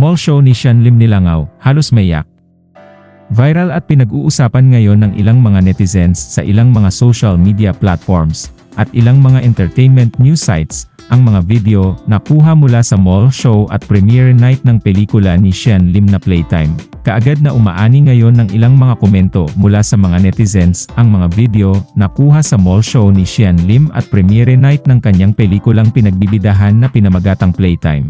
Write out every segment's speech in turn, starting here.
Mall show ni Sean Lim Nilangaw, halos mayak. Viral at pinag-uusapan ngayon ng ilang mga netizens sa ilang mga social media platforms at ilang mga entertainment news sites ang mga video na kuha mula sa mall show at premiere night ng pelikula ni Sean Lim na Playtime. Kaagad na umaani ngayon ng ilang mga komento mula sa mga netizens ang mga video na kuha sa mall show ni Sean Lim at premiere night ng kanyang pelikulang pinagbibidahan na pinamagatang Playtime.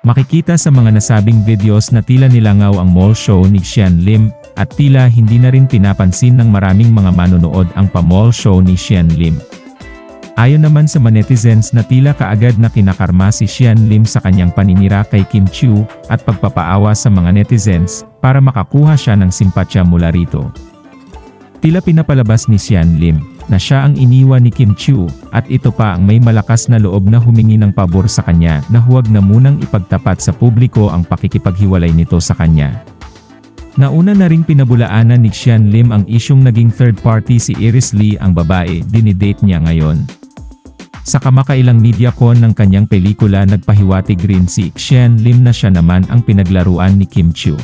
Makikita sa mga nasabing videos na tila nilangaw ang mall show ni Sean Lim, at tila hindi na rin pinapansin ng maraming mga manonood ang pa-mall show ni Sean Lim. Ayon naman sa mga netizens na tila kaagad na kinakarma si Sean Lim sa kanyang paninira kay Kim Chiu at pagpapaawa sa mga netizens para makakuha siya ng simpatya mula rito. Tila pinapalabas ni Sean Lim na siya ang iniwan ni Kim Chiu at ito pa ang may malakas na loob na humingi ng pabor sa kanya na huwag na munang ipagtapat sa publiko ang pakikipaghiwalay nito sa kanya. Nauna na ring pinabulaanan ni Sean Lim ang isyong naging third party si Iris Lee ang babae dinidate niya ngayon. Sa kamakailang media con ng kanyang pelikula nagpahiwatig rin si Sean Lim na siya naman ang pinaglaruan ni Kim Chiu.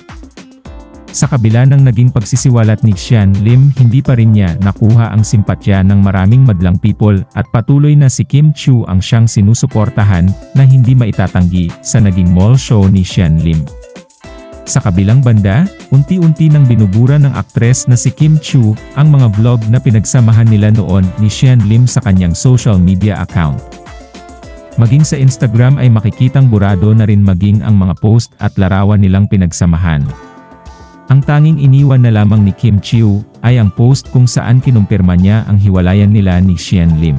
Sa kabila ng naging pagsisiwalat ni Sean Lim hindi pa rin niya nakuha ang simpatya ng maraming madlang people at patuloy na si Kim Chiu ang siyang sinusuportahan na hindi maitatanggi sa naging mall show ni Sean Lim. Sa kabilang banda, unti-unti nang binubura ng aktres na si Kim Chiu ang mga vlog na pinagsamahan nila noon ni Sean Lim sa kanyang social media account. Maging sa Instagram ay makikitang burado na rin maging ang mga post at larawan nilang pinagsamahan. Ang tanging iniwan na lamang ni Kim Chiu ay ang post kung saan kinumpirma niya ang hiwalayan nila ni Sean Lim.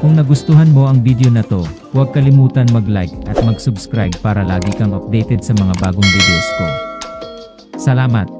Kung nagustuhan mo ang video na to, huwag kalimutan mag-like at mag-subscribe para lagi kang updated sa mga bagong videos ko. Salamat!